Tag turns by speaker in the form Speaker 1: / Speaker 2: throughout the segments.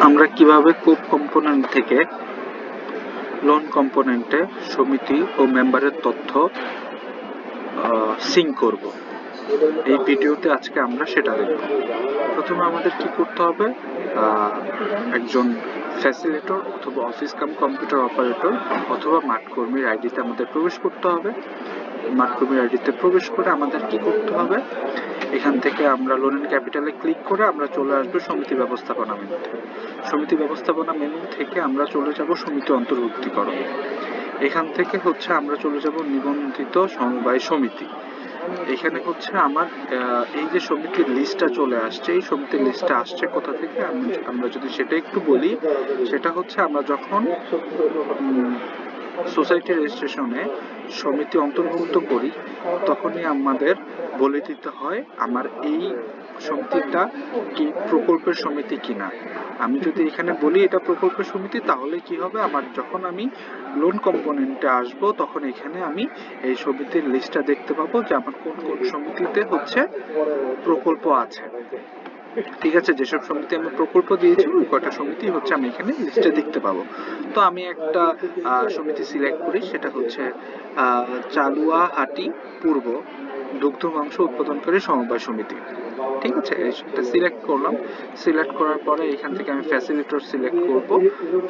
Speaker 1: আমরা কীভাবে কোপ কম্পোনেন্ট থেকে লোন কম্পোনেন্টে সমিতি ও মেম্বারের তথ্য সিঙ্ক করব? এই ভিডিওতে আজকে আমরা সেটা দেখব। প্রথমে আমাদের কি করতে হবে? একজন ফ্যাসিলেটর অথবা অফিস কাম কম্পিউটার অপারেটর অথবা মাঠ কর্মীর আইডিতে আমাদের প্রবেশ করতে হবে। মাঠ আইডিতে প্রবেশ করে আমাদের কি করতে হবে? এখান থেকে আমরা লোন ক্যাপিটালে ক্লিক করে আমরা চলে আসব সমিতি ব্যবস্থাপনা মেনুতে সমিতি ব্যবস্থাপনা মেনু থেকে আমরা চলে যাব সমিতি অন্তর্ভুক্তিকরণ। এখান থেকে হচ্ছে আমরা চলে যাব নিবন্ধিত সমবায় সমিতি। এখানে হচ্ছে আমার এই যে সমিতির লিস্টটা চলে আসছে, এই সমিতির লিস্টটা আসছে কোথা থেকে? আমি- আমরা যদি সেটা একটু বলি, সেটা হচ্ছে আমরা যখন সোসাইটি রেজিস্ট্রেশনে সমিতি অন্তর্ভুক্ত করি, তখনই আমাদের বলে দিতে হয়, আমার এই সমিতিটা কি প্রকল্পের সমিতি কিনা? আমি যদি এখানে বলি, এটা প্রকল্পের সমিতি, তাহলে কি হবে? আমার যখন আমি লোন কম্পোনেন্টে আসব, তখন এখানে আমি এই সমিতির লিস্টটা দেখতে পাবো যে আমার কোন কোন সমিতিতে হচ্ছে প্রকল্প আছে। ঠিক আছে, যেসব সমিতি আমি প্রকল্প দিয়েছি, ওই কয়টা সমিতি হচ্ছে আমি এখানে লিস্টে দেখতে পাবো। তো আমি একটা সমিতি সিলেক্ট করি, সেটা হচ্ছে চালুয়া হাটি পূর্ব দুগ্ধ মাংস উৎপাদনকারী সমবায় সমিতি। ঠিক আছে এটা সিলেক্ট করলাম। সিলেক্ট করার পরে এখান থেকে আমি ফ্যাসিলিটর সিলেক্ট করব।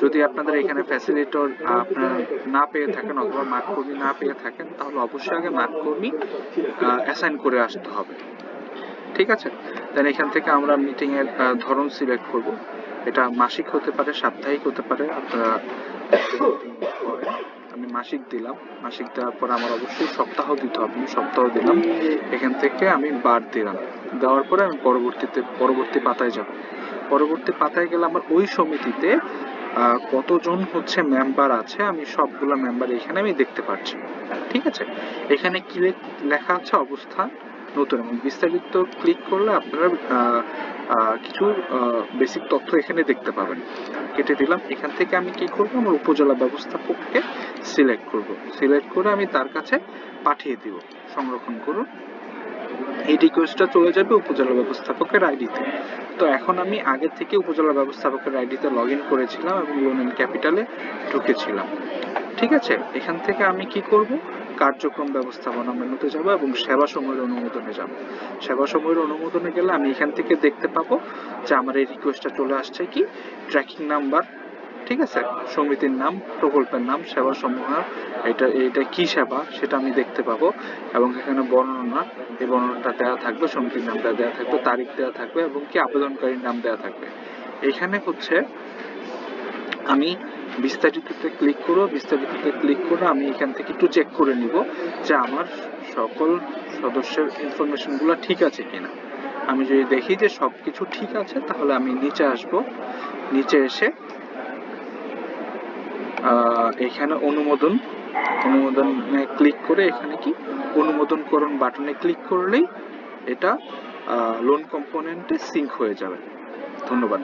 Speaker 1: যদি আপনাদের এখানে ফ্যাসিলিটর আপনার না পেয়ে থাকেন অথবা মাঠ কর্মী না পেয়ে থাকেন, তাহলে অবশ্যই আগে মাঠ কর্মী অ্যাসাইন করে আসতে হবে। ঠিক আছে? দেন এখান থেকে আমরা মিটিং এর ধরন সিলেক্ট করব। এটা মাসিক হতে পারে, সাপ্তাহিক হতে পারে। আপনারা আমি মাসিক দিলাম। মাসিক দেওয়ার পর আমার অবশ্যই সপ্তাহ দিতে হবে। আমি সপ্তাহ দিলাম। এখান থেকে আমি বার দিলাম। দেওয়ার পরে আমি পরবর্তীতে, পরবর্তী পাতায় যাব। পরবর্তী পাতায় গেলে আমার ওই সমিতিতে কতজন হচ্ছে মেম্বার আছে, আমি সবগুলো মেম্বার এখানে আমি দেখতে পাচ্ছি ঠিক আছে? এখানে কি লেখা আছে? অবস্থান। নতুন এবং বিস্তারিত ক্লিক করলে আপনারা কিছু বেসিক তথ্য এখানে দেখতে পাবেন। কেটে দিলাম। এখান থেকে আমি কি করব? আমার উপজেলা ব্যবস্থাপককে সিলেক্ট করব। সিলেক্ট করে আমি তার কাছে পাঠিয়ে দিব। সংরক্ষণ করুন। এই রিকোয়েস্টটা চলে যাবে উপজেলা ব্যবস্থাপকের আইডিতে তো। এখন আমি আগে থেকে উপজেলা ব্যবস্থাপকের আইডিতে লগ ইন করেছিলাম এবং লোন ক্যাপিটালে ঢুকেছিলাম। ঠিক আছে? এখান থেকে আমি কি করব? কার্যক্রম ব্যবস্থাপনা মেনুতে যাব এবং সেবা সময়ের অনুমোদনে যাব। সেবা সময়ের অনুমোদনে গেলে আমি এখান থেকে দেখতে পাবো যে আমার এই রিকোয়েস্টটা চলে আসছে কি? ট্র্যাকিং নাম্বার ঠিক আছে? সমিতির নাম, প্রকল্পের নাম, সেবা সমূহ এটা এটা কি সেবা সেটা আমি দেখতে পাবো এবং এখানে বর্ণনা, এই বর্ণনাটা দেওয়া থাকবে, সমিতির নামটা দেওয়া থাকবে, তারিখ দেওয়া থাকবে এবং কি আবেদনকারীর নাম দেওয়া থাকবে। এখানে হচ্ছে আমি বিস্তারিততে ক্লিক করো, বিস্তারিততে ক্লিক করে আমি এখান থেকে একটু চেক করে নিব যে আমার সকল সদস্যের ইনফরমেশনগুলো ঠিক আছে কিনা। আমি যদি দেখি যে সবকিছু ঠিক আছে, তাহলে আমি নিচে আসব। নিচে এসে এখানে অনুমোদন, অনুমোদনে ক্লিক করে এখানে কি? অনুমোদনকরণ বাটনে ক্লিক করলেই এটা লোন কম্পোনেন্টে সিঙ্ক হয়ে যাবে। ধন্যবাদ।